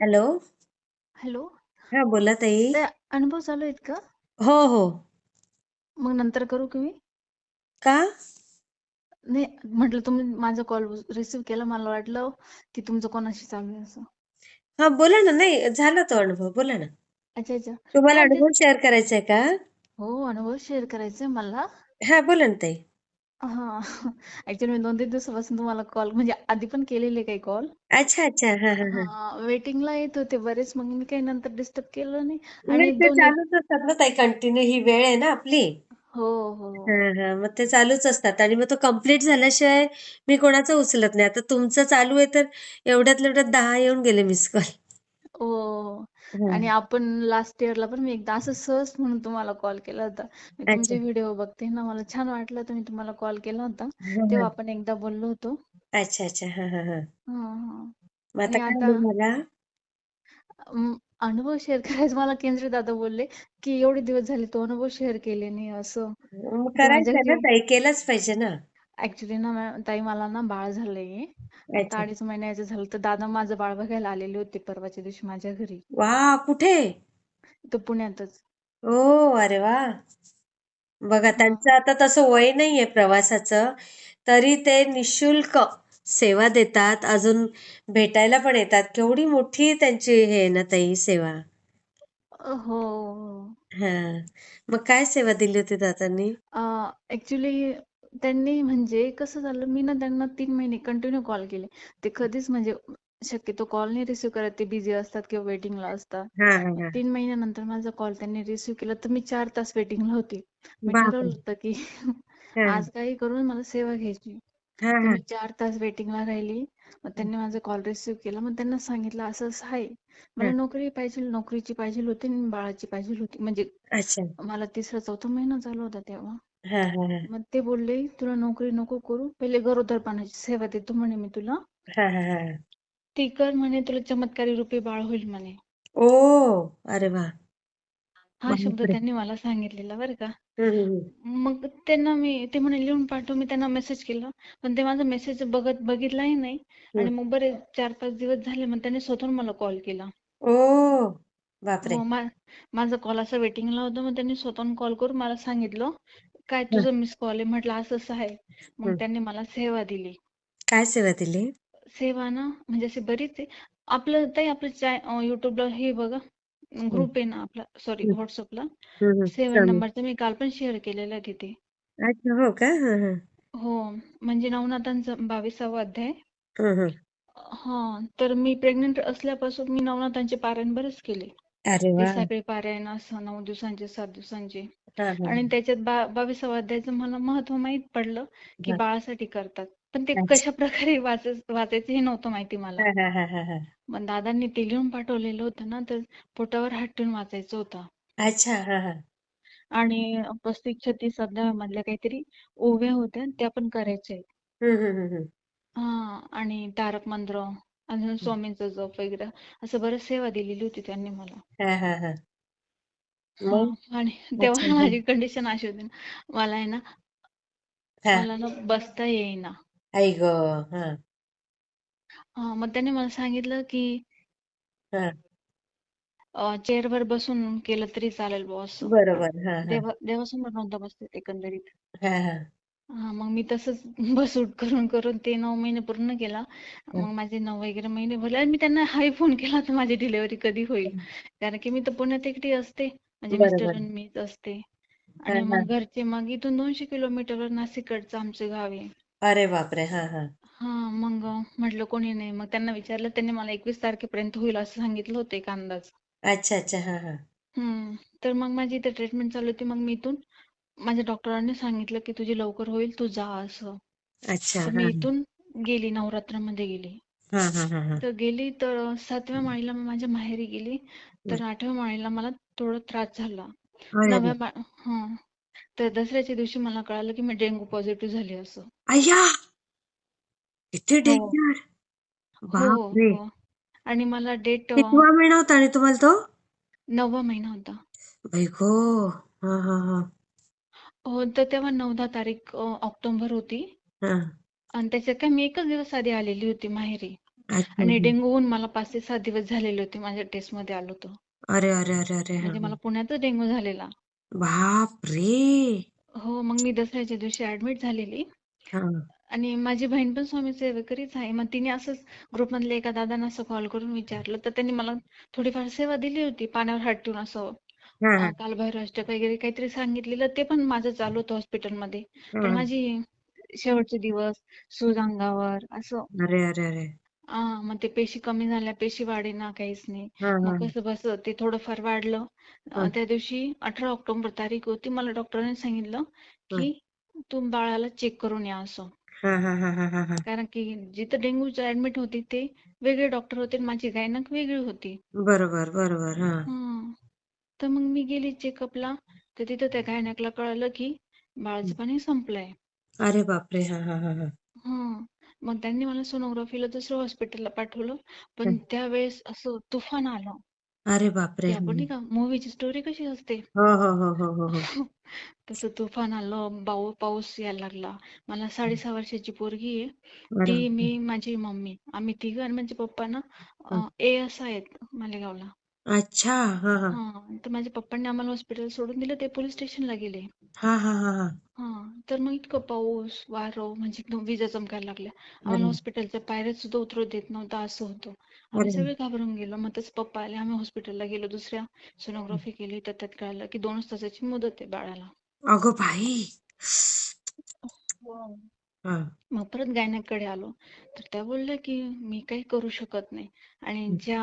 Hello. Hello. हा बोला ताई. ते अनुभव चालू आहेत का? हो हो. मग नंतर करू की मी? का? नाही म्हटलं तुम्ही माझा कॉल रिसीव्ह केला मला वाटलं की तुमचं कोणाशी चालू आहे असं. हा बोला ना नाही झाला तो अनुभव बोला ना. अच्छा अच्छा. तुम्हाला हा अनुभव शेअर करायचा आहे का? हो अनुभव शेअर करायचे मला. हा बोला ना ताई. हा. ऍक्च्युली मी दोन तीन दिवसापासून तुम्हाला कॉल म्हणजे आधी पण केलेले काही कॉल अच्छा अच्छा. हा हा हा. हा वेटिंगला येत होते बरेच मग मी काही नंतर डिस्टर्ब केलं नाही. नाही आणि ते एक चालूच असतात ना ताई कंटिन्यू ही वेळ आहे ना आपली. हो हो. हा हा. मग ते चालूच असतात आणि मग तो कंप्लीट झाल्याशिवाय मी कोणाचा उचलत नाही. आता तुमचं चालू आहे तर एवढ्यात एवढ्यात दहा येऊन गेले मिस कॉल हो. आणि आपण लास्ट इयरला पण मी एकदा असं सहज म्हणून तुम्हाला कॉल केला होता. मी तुमचे व्हिडिओ बघते ना मला छान वाटलं मी तुम्हाला कॉल केला होता. तेव्हा आपण एकदा बोललो होतो. अच्छा अच्छा. हा हा हा. मग आता काय अम, अनुभव शेअर करायचं. मला केंद्र दादा बोलले की एवढे दिवस झाले तो अनुभव शेअर केले नाही असं. मग माझ्या करायचं ना ताई केलंच पाहिजे ना. ऍक्च्युली ना मॅ- ताई मला ना बाळ झालंय. आता अच्छा. अडीच महिन्याचं झालं तर दादा माझं बाळ बघायला आलेले होते परवाच्या दिवशी माझ्या घरी. वा कुठे? तो पुण्यातच. ओ अरे वा. बघा हा. त्यांचं आता तसं वय नाहीये प्रवासाचं तरी ते निशुल्क सेवा देतात अजून भेटायला पण येतात. केवढी मोठी त्यांची हे आहे ना ताई सेवा. हो. हा. मग काय सेवा दिली होती दादांनी? ऍक्च्युली त्यांनी म्हणजे कसं झालं मी ना त्यांना तीन महिने कंटिन्यू कॉल केले. ते कधीच म्हणजे शक्यतो कॉल नाही रिसिव्ह करत. ते बिझी असतात किंवा वेटिंगला असतात. तीन महिन्यानंतर माझा कॉल त्यांनी रिसिव्ह केला. तर मी चार तास वेटिंगला होती. मी ठरवलं होतं की आज काही करून मला सेवा घ्यायची. मी चार तास वेटिंगला राहिली. मग त्यांनी माझा कॉल रिसिव्ह केला. मग त्यांना सांगितलं असं असं आहे. मला नोकरी पाहिजे नोकरीची पाहिजे होती आणि बाळाची पाहिजे होती. म्हणजे मला तिसरा चौथा महिना चालू होता तेव्हा. हा हा हा मग ते बोलले तुला नोकरी नको करू पहिले गरोदरपणाची सेवा देतो म्हणे मी तुला. हा हा हा. ती कर म्हणे तुला चमत्कारी रूपी बाळ होईल म्हणे. ओ अरे हा शब्द बापरे त्यांनी मला सांगितलेला बरं का. मग त्यांना मी ते म्हणे लिहून पाठव मी त्यांना मेसेज केला. पण ते माझा मेसेज बघत बघितलाही नाही. आणि मग बरे चार पाच दिवस झाले मग त्यांनी स्वतःहून मला कॉल केला. ओ बापरे. हो मा माझा कॉल असा वेटिंगला होता मग त्यांनी स्वतःहून कॉल करून मला सांगितलं. काय हा, तुझं मिस कॉल आहे म्हटलं असं असं आहे. मग. त्यांनी मला सेवा दिली. काय सेवा दिली? सेवा ना म्हणजे असे बरीच आहे. आपलं ताई आपलं चाय युट्यूबला हे बघा. ग्रुप आहे ना आपला सॉरी व्हॉट्सअपला. सेवन स्वामी नंबरचा मी काल पण शेअर केलेला आहे तिथे अच्छा हो का? हा हा. हो म्हणजे नवनाथांचा बावीसावा अध्याय. हा तर मी प्रेग्नेंट असल्यापासून मी नवनाथांचे पारायण बरेच केले. अरे वा. तिसापे पारायण असं नऊ दिवसांचे सात दिवसांचे. हा हा. आणि त्याच्यात बा बावीसावा अध्यायचं मला महत्त्व माहीत पडलं की बाळासाठी करतात. पण ते अच्छा. कशा प्रकारे वाचायचं वाचायचं हे नव्हतं माहिती मला. हा हा हा हा हा. मग दादांनी ते लिहून पाठवलेलं होतं ना तर पोटावर हात ठेवून वाचायचं होतं. अच्छा. हा हा. आणि पस्तीस छत्तीस अध्यायामधल्या काहीतरी ओव्या होत्या त्या पण करायच्या आहेत. हा आणि तारक मंत्र अजून स्वामींचा जप वगैरे असं बरच सेवा दिलेली होती त्यांनी मला. हा हा हा. हा आणि तेव्हा माझी कंडिशन अशी होती ना मला आहे ना हा. मला ना बसता येईना. आई ग हा. हा मग त्याने मला सांगितलं की हा. चेअरवर बसून केलं तरी चालेल बुवा असं बरोबर हा हा. देवा देवासमोर नव्हतं बसत एकंदरीत. हा हा. हा मग मी तसंच बस उठ करून करून ते नऊ महिने पूर्ण केला. हा. मग माझे नऊ वगैरे महिने भरले आणि मी त्यांना हाही फोन केला होता माझी डिलिव्हरी कधी होईल. कारण की मी तर पुण्यात एकटी असते. म्हणजे मिस्टर बरोबर. आणि मीच असते. आणि हा. मग घरचे मग इथून दोनशे किलोमीटरवर नाशिककडचं आमचे गाव आहे. अरे बापरे! हा हा. हा मग म्हटलं कोणी नाही. मग त्यांना विचारलं त्यांनी मला एकवीस तारखेपर्यंत होईल असं सांगितलं होतं एक अंदाज. अच्छा अच्छा. हा हा. हम्म तर मग माझी इथे ट्रीटमेंट चालू होती. मग मी इथून माझ्या डॉक्टरांनी सांगितलं की तुझी लवकर होईल तू जा असं. अच्छा तर हा मी इथून गेली नवरात्रामध्ये गेली. हा हा हा हा. तर गेली तर सातव्या माळीला मी माझ्या माहेरी गेली. तर आठव्या माळीला मला थोडा त्रास झाला. अरे नवव्या. मा हा. तर दसऱ्याच्या दिवशी मला कळालं की मी डेंग्यू पॉझिटिव्ह झाली असं. अय्या! किती हो. डेंजर. हो हो. आणि मला डेट कितवा महिना होता आणि तुम्हाला तो? नववा महिना होता. बाई ग हा हा हा. हो तर तेव्हा नऊ दहा तारीख ऑक्टोबर होती. हा. आणि त्याच्यात काय मी एकच दिवस आधी आलेली होती माहेरी. अच्छा. आणि. डेंग्यू होऊन मला पाच ते सात दिवस झालेले होते माझ्या टेस्टमध्ये आलो होतो. अरे अरे अरे अरे म्हणजे मला पुण्यातच डेंग्यू झालेला. बाप रे हो मग मी दसऱ्याच्या दिवशी ऍडमिट झालेली. हा. आणि माझी बहीण पण स्वामी सेवेकरीच आहे. मग तिने असंच ग्रुपमधल्या एका दादांना असं कॉल करून विचारलं. तर त्यांनी मला थोडीफार सेवा दिली होती. पाण्यावर हात ठेवून असं हा. हा कालभैरवाष्टक वगैरे काहीतरी सांगितलेलं ते पण माझं चालू होतं हॉस्पिटलमध्ये. पण हा. माझी शेवटचे दिवस सूज अंगावर असं. अरे अरे अरे. आ मग ते पेशी कमी झाल्या पेशी वाढेना काहीच नाही. हा मग हा कसं बस ते थोडंफार वाढलं. हा. अं, त्या दिवशी अठरा ऑक्टोबर तारीख होती मला डॉक्टरांनी सांगितलं की तू बाळाला चेक करून या असं. हा हा हा हा हा हा. कारण की जिथं डेंग्यूची ऍडमिट होती ते वेगळे डॉक्टर होते आणि माझी गायनक वेगळी होती. बरोबर बरोबर हा. हं. तर मग मी गेली चेकअपला. तर तिथं त्या गायनकला कळलं की बाळाचं पाणी संपलंय. अरे बापरे! हा हा हा हा. हं. मग त्यांनी मला सोनोग्राफीला दुसऱ्या हॉस्पिटलला पाठवलं. पण त्यावेळेस असं तुफान आलं. अरे बापरे! ते आपण. नाही का मूवीची स्टोरी कशी असते. हो हो हो हो हो हो. तसं तुफान आलं बाऊ पाऊस यायला लागला. मला साडेसहा वर्षाची पोरगी आहे. अरे ती. मी माझी मम्मी. आम्ही तिघं आणि माझे पप्पा ना हा. ए एस आहेत मालेगावला. अच्छा हा हा. हा तर माझ्या पप्पांनी आम्हाला हॉस्पिटल सोडून दिलं ते पोलीस स्टेशनला गेले. हा हा हा हा. हा तर मग इतकं पाऊस वारं म्हणजे एकदम विजा चमकायला लागल्या. आम्हाला अरे हॉस्पिटलच्या पायऱ्या सुद्धा उतरू देत नव्हतं असं होतं. आम्ही अरे सगळे घाबरून गेलो. मग तसं पप्पा आले. आम्ही हॉस्पिटलला गेलो. दुसऱ्या सोनोग्राफी केली. तर त्यात कळलं की दोनच तासाची मुदत आहे बाळाला. अगो बाई. हा. मग परत गायनाकडे आलो. तर त्या बोलल्या की मी काही करू शकत नाही. आणि ज्या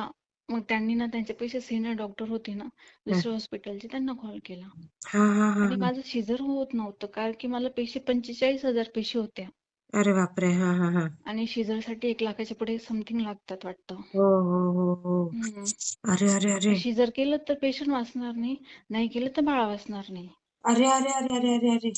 मग त्यांनी ना त्यांचे पैसे सिनियर डॉक्टर होते ना दुसऱ्या हॉस्पिटलचे त्यांना कॉल केला. हा हा हा. आणि हा. माझं शिजर होत नव्हतं कारण की मला पैसे पंचेचाळीस हजार पैसे होत्या. अरे बापरे! हा हा हा. आणि शिजरसाठी एक लाखाच्या पुढे समथिंग लागतात वाटतं. हो हो हो हो. हम्म. अरे अरे अरे. शिजर केलं तर पेशंट वाचणार नाही नाही केलं तर बाळ वाचणार नाही. अरे अरे अरे अरे अरे अरे.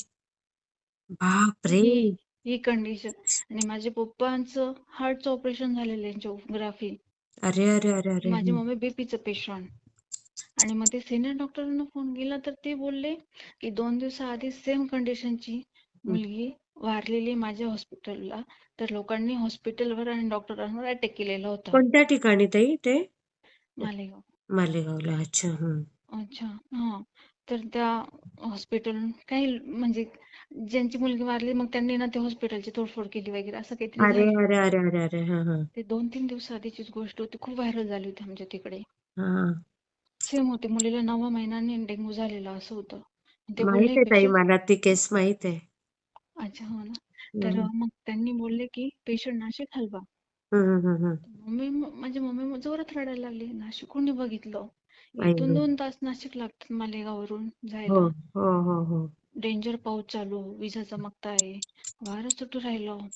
बापरे! ही ही कंडिशन आणि माझ्या पप्पांचं हार्टचं ऑपरेशन झालेलं एन्जिओग्राफी अरे अरे अरे अरे. माझी हम्म. मम्मी बीपीचं पेशंट. आणि मग ते सिनियर डॉक्टरांना फोन केला तर ते बोलले की दोन दिवसाआधी सेम कंडिशनची मुलगी वारलेली माझ्या हॉस्पिटलला तर लोकांनी हॉस्पिटलवर आणि डॉक्टरांवर अटॅक केलेला होता. कोणत्या ठिकाणी ताई ते? मालेगाव. मालेगावला. अच्छा हम्म अच्छा हा. तर त्या हॉस्पिटल काही म्हणजे ज्यांची मुलगी वारली मग त्यांनी ना त्या हॉस्पिटलची तोडफोड केली वगैरे असं काहीतरी अरे झालं. अरे अरे अरे अरे हा हा. ते दोन तीन दिवस आधीचीच गोष्ट होती. खूप व्हायरल झाली होती आमच्या तिकडे. हा. सेम होते. मुलीला नववा महिन्याने डेंग्यू झालेला असं होतं. ते बोलले माहीत आहे ताई पेशंट मला ती केस माहीत आहे. अच्छा हो ना. तर हम्म मग त्यांनी बोलले की पेशंट नाशिक हलवा. हम्म हम्म हम्म. मम्मी माझी मम्मी जोरात रडायला लागली. नाशिक कोणी बघितलं? इथून. दोन तास नाशिक लागतात मालेगाववरून हो जायला. हो हो हो डेंजर पाऊस चालू विजा चमकताय वारं सुटू राहिलं.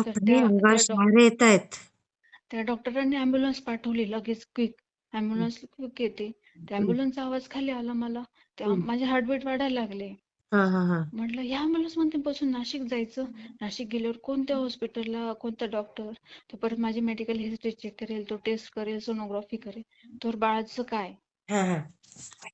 तर बापरे त्या अंगावर त्या डॉ शहारे येत आहेत त्या डॉक्टरांनी अँब्युलन्स पाठवली लगेच क्विक अँब्युलन्स क्विक येते. त्या अँब्युलन्सचा आवाज खाली आला मला. त्या माझे हार्टबीट वाढायला लागले. हा हा हा. म्हटलं या अँब्युलन्समध्ये बसून नाशिक जायचं? नाशिक गेल्यावर कोणत्या हॉस्पिटलला कोणता डॉक्टर तो परत माझी मेडिकल हिस्ट्री चेक करेल तो टेस्ट करेल सोनोग्राफी करेल. तर बाळाचं काय? हा हा.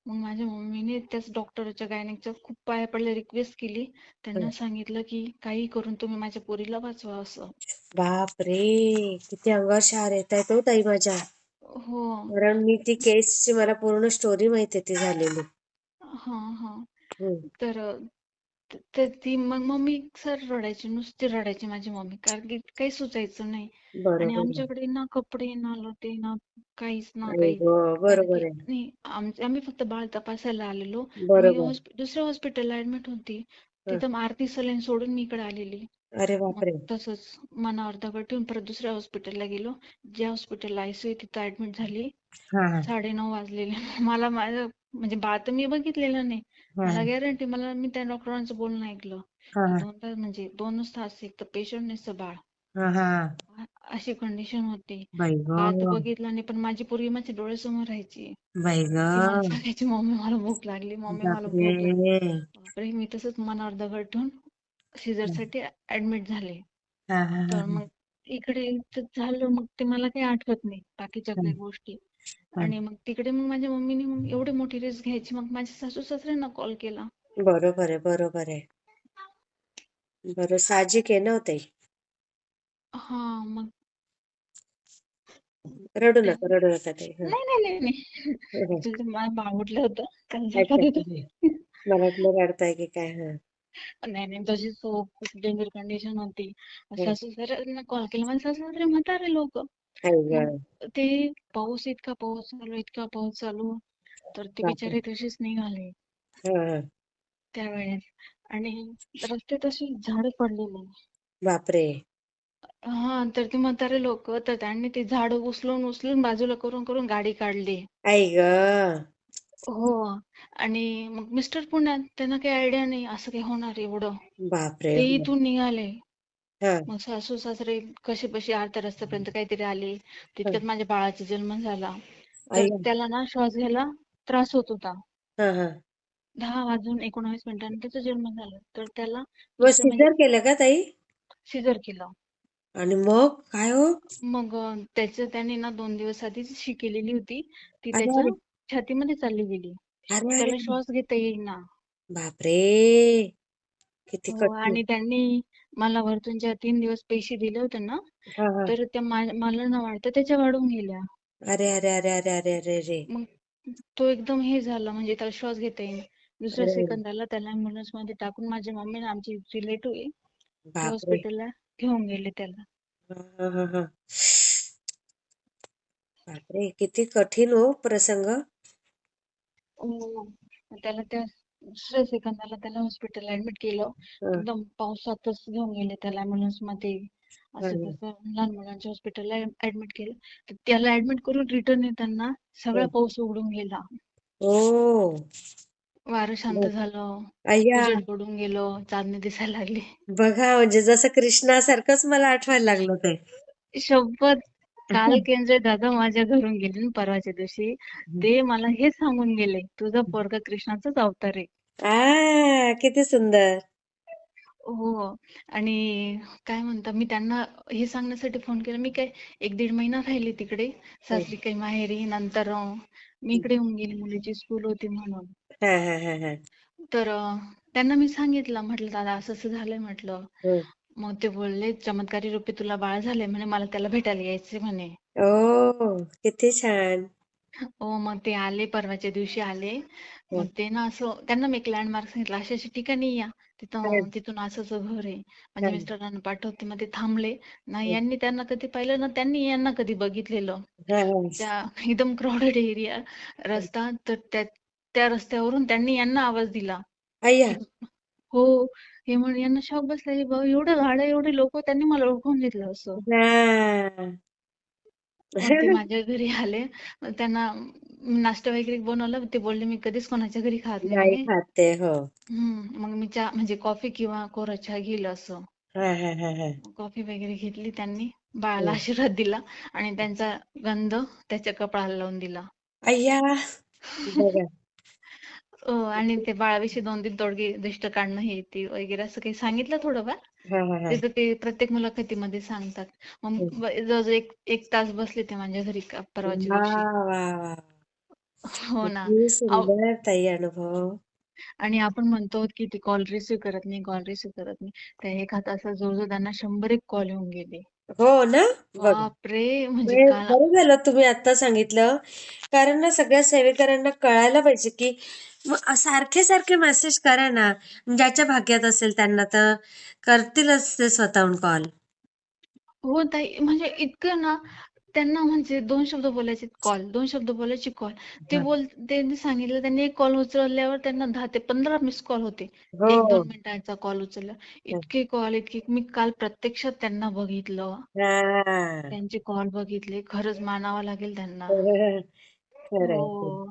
मग माझ्या मम्मीने त्याच डॉक्टरच्या गायनिकच्या खूप पाया पडल्या रिक्वेस्ट केली. त्यांना सांगितलं की काही करून तुम्ही माझ्या पोरीला वाचवा असं. बापरे! किती अंगावर शहारे येत आहेत हो ताई माझ्या. हो. कारण मी ती केसची मला पूर्ण स्टोरी माहिती आहे ती झालेली. हा. हा. तर तर ती मग मम्मी सर रडायची नुसती रडायची माझी मम्मी कारण की काही सुचायचं नाही. आणि बरोबर आहे. आमच्याकडे ना कपडे ना लते ना काहीच ना काही. गं, कारण बरोबर की आहे. नाही आम- आम्ही फक्त बाळ तपासायला आलेलो. मी बरोबर. हॉस्पि- दुसऱ्या हॉस्पिटलला ऍडमिट होती. तिथं आरती सलाईन सोडून मी इकडे आलेली. अरे मग बापरे. तसंच मनावर दगड ठेवून परत दुसऱ्या हॉस्पिटलला गेलो. ज्या हॉस्पिटलला आयसीयू तिथं ऍडमिट झाली. साडेनऊ वाजलेले. मला माझं म्हणजे बाळ तर मी बघितलेलं नाही. मला गॅरंटी मला मी त्या डॉक्टरांचं बोलणं ऐकलं. की दोन तास म्हणजे दोनच तास एक तर पेशंट नसतं बाळ अशी कंडिशन होती. बाई ग. बघितलं नाही पण माझी पूर्वी माझ्या डोळ्यासमोर राहायची. बाई ती मला सांगायची मम्मी मला भूक लागली मम्मी मला भूक लागली. बापरे बापरे मी तसंच मनावर दगड ठेवून सीझरसाठी ऍडमिट झाले. हा हा हा. तर मग इकडे झालं मग ते मला काही आठवत नाही बाकीच्या हा काही गोष्टी. हा. आणि मग तिकडे मग माझ्या मम्मीने मग एवढी मोठी रिस्क घ्यायची मग माझ्या सासू सासऱ्यांना कॉल केला. बरोबर आहे बरोबर आहे. बरोबर साहजिक आहे ना हो ताई? हा मग. रडू नका रडू नका ताई हं, नाही नाही नाही नाही हं, हं. तुझं बाळ उठलं होतं अच्छा अच्छा होते मला वाटलं रडताय की काय हं. नाही नाही तशीच खूप डेंजर कंडिशन होती. हं. कॉल केला माझे सासू सासरे म्हातारे लोक आई गं. मग ते पाऊस इतका पाऊस चालू इतका पाऊस चालू तर ते बापरे. बिचारे तसेच निघाले. हं हं. त्यावेळेस. आणि रस्त्यात अशी झाडं पडलेली. बापरे. हा तर ते म्हातारे लोक तर त्यांनी ते झाड उचलून उचलून बाजूला करून करून गाडी काढली. आई गं. हो. आणि मग मिस्टर पुण्यात त्यांना काही आयडिया नाही असं काही होणार एवढं. बापरे. ते हो इथून निघाले. हा. मग सासू सासरे कसे बसे अर्ध्या रस्त्यापर्यंत काहीतरी आले. तितक्यात माझ्या बाळाचा जन्म झाला. तर आई त्याला ना श्वास घ्यायला त्रास होत होता. हा हा. दहा वाजून एकोणावीस मिनिटांनी त्याचा जन्म झाला. तर त्याला मग सिजर केलं का ताई? सिजर केलं. आणि मग काय हो? मग अं, त्याचं त्याने ना दोन दिवस आधी शी केलेली होती. ती अरे त्याच्या छातीमध्ये चालली गेली. अरे त्याला अरे श्वास घेता येईना बापरे! किती हो कठीण. आणि त्यांनी मला वरतून ज्या तीन दिवस पैसे दिले होते ना हा हा. तर त्या मा- मला न वाटतं त्याच्या वाढून गेल्या. अरे अरे अरे अरे अरे अरे अरे. मग तो एकदम हे झाला म्हणजे त्याला श्वास घेता येईना दुसऱ्या अरे. सेकंदाला त्याला ambulance मध्ये टाकून माझ्या मम्मीने आमची रिलेटिव्ह आहे ते बापरे! हॉस्पिटलला घेऊन गेले त्याला. हा हा हा हा. बापरे किती कठीण हो प्रसंग. हो. त्याला त्या दुसऱ्या सेकंदाला त्याला हॉस्पिटलला ऍडमिट केलं. हा. एकदम पावसातच घेऊन गेले त्याला ambulance मध्ये. हा असं हा तसं लहान मुलांच्या हॉस्पिटलला ऍडमिट केलं. तर त्याला ऍडमिट करून रिटर्न येताना सगळा पाऊस उघडून गेला. ओ वारं शांत झालं. अय्या उजेड पडून गेलं. चांदणे दिसायला लागले. बघा म्हणजे जसं कृष्णासारखंच मला आठवायला लागलं ते शपथ. काल केंद्रे दादा माझ्या घरून गेले ना परवाच्या दिवशी. ते मला हे सांगून गेले तुझा पोरगा कृष्णाचाच अवतार आहे. आ किती सुंदर. हो. आणि काय म्हणता मी त्यांना हे सांगण्यासाठी फोन केला. मी काय एक दीड महिना राहिले तिकडे. सासरी काही माहेरी नंतर अं, मी इकडे येऊन गेली. मुलीची स्कूल होती म्हणून. हा हा हा हा. तर अं, त्यांना मी सांगितलं म्हटलं दादा असं असं झालंय म्हटलं. हं. मग ते बोलले चमत्कारी रूपी तुला बाळ झालंय म्हणे मला त्याला भेटायला यायचे म्हणे. ओ किती छान. हो मग ते आले परवाच्या दिवशी आले. मग ते ना असं त्यांना मी एक लँडमार्क सांगितलं अशा अशा ठिकाणी या. तिथं तिथून असं असं घर आहे. माझ्या हं. मिस्टरांना पाठवते मग ते थांबले. नाही यांनी त्यांना कधी पाहिलं ना त्यांनी यांना कधी बघितलेलं. हा हा. त्या एकदम क्राऊडेड एरिया रस्ता तर त्या त्या रस्त्यावरून त्यांनी यांना आवाज दिला. अय्या. हो हे म्हणे यांना शॉक बसला हे बघ एवढं गाड्या एवढे लोक त्यांनी मला ओळखून घेतलं असं. हा. मग ते माझ्या घरी आले. मग त्यांना नाश्ता वगैरे बनवलं. ते बोलले मी कधीच कोणाच्या घरी खात नाही नाही म्हणे. खाते हो. हम्म मग मी चहा म्हणजे कॉफी किंवा कोरा चहा घेईल असं. हा हा हा हा. कॉफी वगैरे घेतली त्यांनी. बाळाला आशीर्वाद दिला आणि त्यांचा गंध त्याच्या कपाळाला लावून दिला. अय्या. बघा आणि ते बाळाविषयी दोन तीन तोडगे दिष्ट काढणं हे ते वगैरे असं काही सांगितलं थोडंफार. तिथं ते प्रत्येक मुलाखतीमध्ये सांगतात. मग जवळजवळ एक एक तास बसले ते माझ्या घरी परवाच्या दिवशी. हो ना. ताई अनुभव. आणि आपण म्हणतो की ते कॉल रिसीव्ह करत नाही कॉल रिसीव्ह करत नाही. त्या एका तासात जवळजवळ त्यांना शंभर एक कॉल येऊन गेले. हो ना? बापरे! म्हणजे बरं झालं तुम्ही आता सांगितलं. कारण ना सगळ्या सेवेकरांना कळायला पाहिजे की सारखे सारखे मेसेज करा ना. ज्याच्या भाग्यात असेल त्यांना तर करतीलच ते स्वतःहून कॉल हो ताई म्हणजे इतकं ना त्यांना म्हणजे दोन शब्द बोलायचे कॉल दोन शब्द बोलायचे कॉल ते बोल त्यांनी सांगितलं त्यांनी एक कॉल उचलल्यावर त्यांना दहा ते पंधरा मिस कॉल होते. एक हो दोन मिनिटांचा कॉल उचलला. इतके कॉल इतके मी काल प्रत्यक्षात त्यांना बघितलं. त्यांचे कॉल बघितले. खरंच मानावं लागेल त्यांना. हो.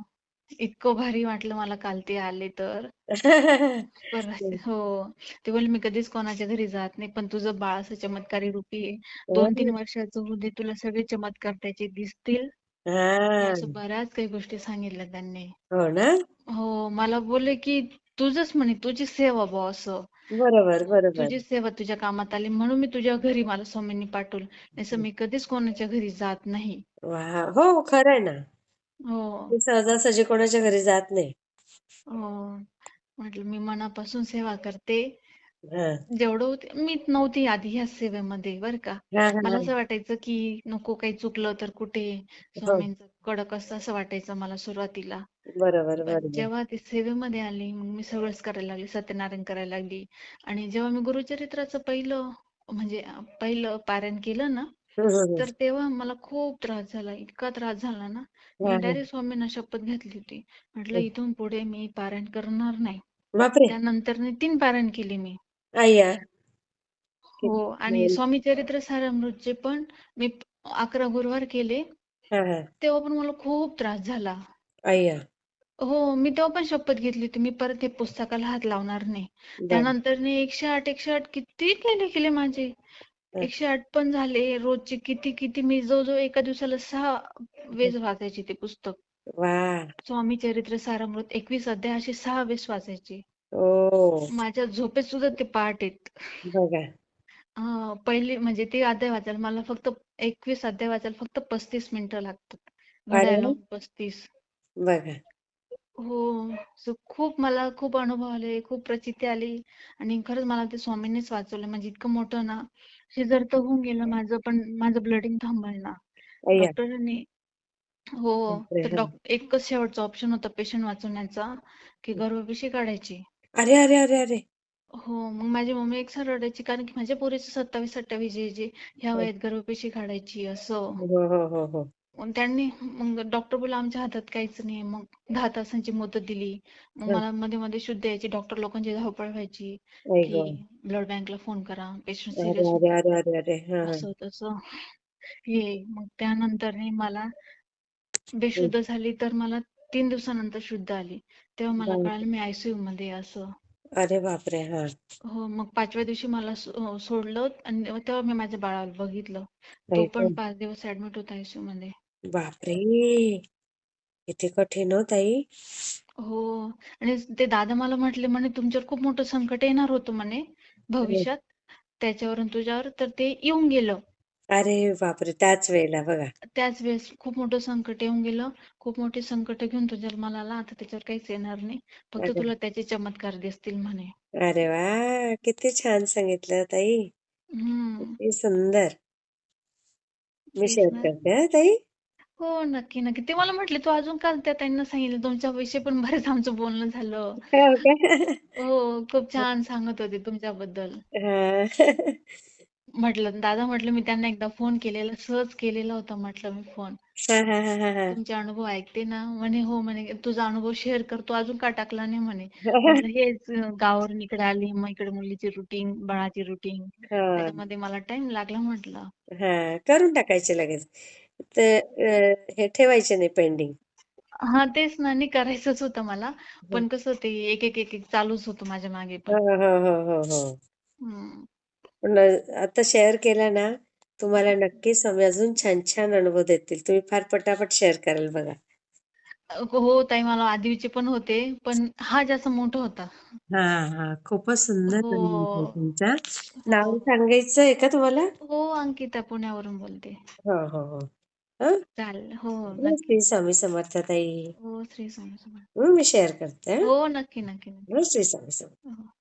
इतकं भारी वाटलं मला काल ते आले तर. हो. ते बोलले मी कधीच कोणाच्या घरी जात नाही पण तुझं बाळ असं चमत्कारी रूपी आहे. दोन तीन वर्षाचं होऊ दे तुला सगळे चमत्कार त्याचे दिसतील. हा असं बऱ्याच काही गोष्टी सांगितल्या त्यांनी. हो ना? हो मला बोलले की तुझंच म्हणे तुझी सेवा बुवा असं. बरोबर बरोबर. तुझी सेवा तुझ्या कामात आली म्हणून मी तुझ्या घरी मला स्वामींनी पाठवलं. नाहीतर मी कधीच कोणाच्या घरी जात नाही. हो खरंय ना. हो. मी सहजासहजी कोणाच्या घरी जात नाही. हो. म्हटलं मी मनापासून सेवा करते. हा. जेवढं होते मी नव्हती आधी ह्या सेवेमध्ये बरं का. हा मला हा असं वाटायचं की नको काही चुकलं तर कुठे हो. स्वामींचं कडक असतं असं वाटायचं मला सुरुवातीला. बरोबर पण बरोबर. जेव्हा ती सेवेमध्ये आली मग मी सगळंच करायला लागली सत्यनारायण करायला लागली. आणि जेव्हा मी गुरुचरित्राचं पहिलं म्हणजे अं, पहिलं पारायण केलं ना हम्म. तर तेव्हा मला खूप त्रास झाला इतका त्रास झाला ना. मी. डायरेक्ट स्वामींना शपथ घातली होती. म्हटलं इथून पुढे मी पारायण करणार नाही. बापरे! त्यानंतर मी तीन पारायण केली मी. हो आणि स्वामी चरित्र सारामृतचे पण मी अकरा गुरुवार केले. हा हा. तेव्हा पण मला खूप त्रास झाला. हो मी तेव्हा पण शपथ घेतली होती. मी परत हे पुस्तकाला हात लावणार नाही. बर. त्यानंतर मी एकशे आठ एकशे आठ किती केले केले माझे. एकशे आठ पण झाले. रोजचे किती किती मी जवळजवळ एका दिवसाला सहा वेळेस वाचायचे ते पुस्तक. वा. स्वामी चरित्र सारामृत एकवीस अध्याय असे सहा वेळेस वाचायचे. ओ. माझ्या झोपेत सुद्धा ते पाठ आहेत. बघा. पहिले म्हणजे ते अध्याय वाचायला मला फक्त एकवीस अध्याय वाचायला फक्त पस्तीस मिनिटं लागतात. अरे घड्याळ वा. लावून पस्तीस. बघा. हो. सो खूप मला खूप अनुभव आले खूप प्रचिती आली. आणि खरंच मला ते स्वामींनीच वाचवलं. म्हणजे इतकं मोठं ना शेजार तर होऊन गेलं माझं पण माझं ब्लडिंग थांबलं ना. अय्या. डॉक्टरांनी हो बापरे, तर हा. डॉक्टर एकच शेवटचा ऑप्शन होता पेशंट वाचवण्याचा की गर्भपिशवी काढायची. अरे अरे अरे अरे. हो मग माझी मम्मी एक रडायची कारण की माझ्या पोरीचं सत्तावीस अठ्ठावीस जे जे ह्या वयात गर्भपिशवी काढायची असं. हो हो हो हो. त्यांनी मग डॉक्टर बोलला आमच्या हातात काहीच नाही. मग दहा तासांची मुदत दिली. मग. मला मध्ये मध्ये शुद्ध यायची. डॉक्टर लोकांची धावपळ व्हायची की. ब्लड बँकला फोन करा. पेशंट सिरियस असं तसं. हे मग त्यानंतर मला बेशुद्ध झाली तर मला तीन दिवसानंतर शुद्ध आली. तेव्हा मला कळालं मी आयसीयू मध्ये आहे असं. अरे बापरे हा. हो मग पाचव्या दिवशी मला सोडलं आणि तेव्हा मी माझ्या बाळाला बघितलं. तो पण. पाच दिवस ऍडमिट होता आयसीयू मध्ये. बापरे! किती कठीण हो ताई. हो. आणि ते दादा मला म्हटले म्हणे तुमच्यावर खूप मोठं संकट येणार होतं म्हणे भविष्यात. त्याच्यावरून तुझ्यावर तर ते येऊन गेलं. अरे बापरे! त्याच वेळेला बघा. त्याच वेळेस खूप मोठं संकट येऊन गेलं. खूप मोठे संकट घेऊन तू जन्माला आला आता त्याच्यावर काहीच येणार नाही. फक्त अरे तुला त्याचे चमत्कार दिसतील म्हणे. अरे वा! किती छान सांगितलं ताई. हम्म. किती सुंदर. मी तेच शेअर ना करते हा ताई. हो नक्की नक्की. ते मला म्हटले तू अजून काल त्या त्यांना सांगितलं? तुमच्या विषयी पण बरेच आमचं बोलणं झालं. हो का? हो खूप छान सांगत होते तुमच्याबद्दल. हा. म्हटलं दादा म्हटलं मी त्यांना एकदा फोन केलेला सहज केलेला होता म्हटलं मी फोन. हा, हा, हा, हा, हा. तुमचे अनुभव ऐकते ना. म्हणे हो म्हणे तुझा अनुभव शेअर करतो अजून का टाकला नाही? म्हणे. म्हटलं हेच अं, गावावरून इकडे आली मग इकडे मुलीची रुटीन बाळाची रुटीन हा, त्याच्यामध्ये मला टाइम लागला म्हटलं. हा. करून टाकायचे लगेच. अं, हे ठेवायचे नाही पेंडिंग हा तेच ना नाही करायचंच होतं मला. पण कसं ते एक एक एक एक चालूच होतं माझ्या मागे हो पण हो हो हो. हो. पण आता शेअर केला ना तुम्हाला नक्की अजून छान छान अनुभव देतील. तुम्ही फार पटापट शेअर कराल बघा. हो ताई मला आधीचे पण होते पण हा जास्त मोठा होता. हा हा खूपच सुंदर हो. अनुभव आहे तुमचा. हो नाव सांगायचं आहे का तुम्हाला? हो अंकिता पुण्यावरून बोलते. हो हो हो. हं? चालेल हो हं, नक्की श्री स्वामी समर्थ ताई हो श्री स्वामी समर्थ. हं, मी शेअर करते हं? हो नक्की नक्की नक्की. हं, श्री स्वामी समर्थ. हो.